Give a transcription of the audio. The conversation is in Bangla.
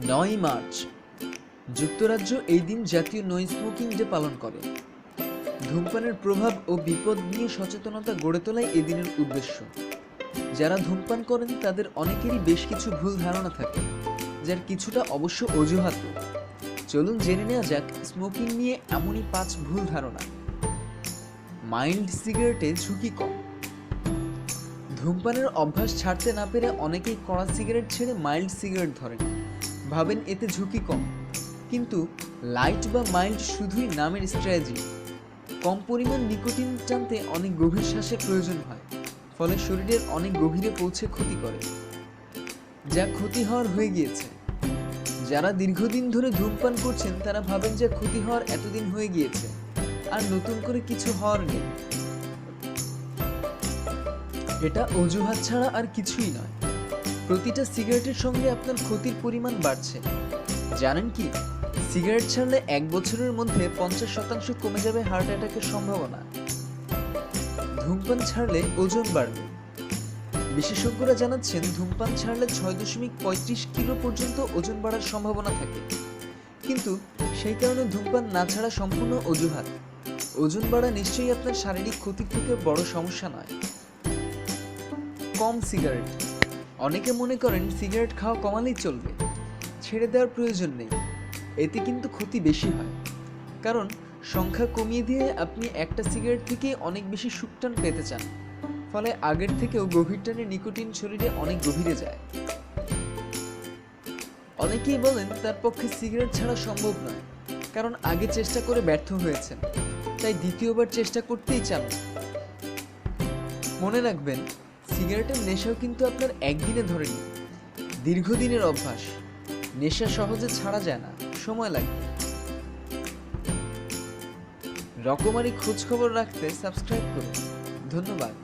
নয় মার্চ। যুক্তরাজ্য এই দিন জাতীয় নো স্মোকিং ডে পালন করে। ধূমপানের প্রভাব ও বিপদ নিয়ে সচেতনতা গড়ে তোলাই এই দিনের উদ্দেশ্য। যারা ধূমপান করেন, তাদের অনেকেরই বেশ কিছু ভুল ধারণা থাকে, যার কিছুটা অবশ্য অজুহাত। চলুন জেনে নেওয়া যাক স্মোকিং নিয়ে এমনই পাঁচ ভুল ধারণা। মাইল্ড সিগারেটে ঝুঁকি কম। ধূমপানের অভ্যাস ছাড়তে না পেরে অনেকেই কড়া সিগারেট ছেড়ে মাইল্ড সিগারেট ধরেন। ভাবেন এতে ঝুঁকি কম। কিন্তু লাইট বা মাইল্ড শুধুই নামের স্ট্র্যাটেজি। কম পরিমাণ নিকোটিন টানতে অনেক গভীর শ্বাসের প্রয়োজন হয়, ফলে শরীরের অনেক গভীরে পৌঁছে ক্ষতি করে। যা ক্ষতি হওয়ার হয়ে গিয়েছে। যারা দীর্ঘদিন ধরে ধূমপান করছেন, তারা ভাবেন যে ক্ষতি হওয়ার এতদিন হয়ে গিয়েছে। আর নতুন করে কিছু হওয়ার নেই। এটা অজুহাত ছাড়া আর কিছুই নয়। প্রতিটা সিগারেটের সঙ্গে আপনার ক্ষতির পরিমাণ বাড়ছে। জানেন কি? সিগারেট ছাড়লে এক বছরের মধ্যে পঞ্চাশ শতাংশ কমে যাবে হার্ট অ্যাটাকের সম্ভাবনা। ধূমপান ছাড়লে ওজন বাড়বে। বিশেষজ্ঞরা জানাচ্ছেন, ধূমপান ছাড়লে ছয় দশমিক পঁয়ত্রিশ কিলো পর্যন্ত ওজন বাড়ার সম্ভাবনা থাকে। কিন্তু সেই কারণে ধূমপান না ছাড়া সম্পূর্ণ অজুহাত। ওজন বাড়া নিশ্চয়ই আপনার শারীরিক ক্ষতির থেকে বড় সমস্যা নয়। কম সিগারেট। অনেকে মনে করেন সিগারেট খাওয়া কমালেই চলবে। ছেড়ে দেওয়ার প্রয়োজন নেই। এতে কিন্তু ক্ষতি বেশি হয়। কারণ সংখ্যা কমিয়ে দিয়ে আপনি একটা সিগারেট থেকে অনেক বেশি সুকটান পেতে চান। ফলে আগের থেকেও গভীর টানে নিকোটিন শরীরে অনেক গভীরে যায়। অনেকেই বলেন তার পক্ষে সিগারেট ছাড়া সম্ভব নয়। কারণ আগে চেষ্টা করে ব্যর্থ হয়েছেন। তাই দ্বিতীয়বার চেষ্টা করতেই চান। মনে রাখবেন সিগারেটের নেশাও কিন্তু আপনার একদিনে ধরেনি দীর্ঘদিনের অভ্যাস। নেশা সহজে ছাড়া যায় না। সময় লাগে রকমারি খোঁজ খবর রাখতে সাবস্ক্রাইব করুন। ধন্যবাদ।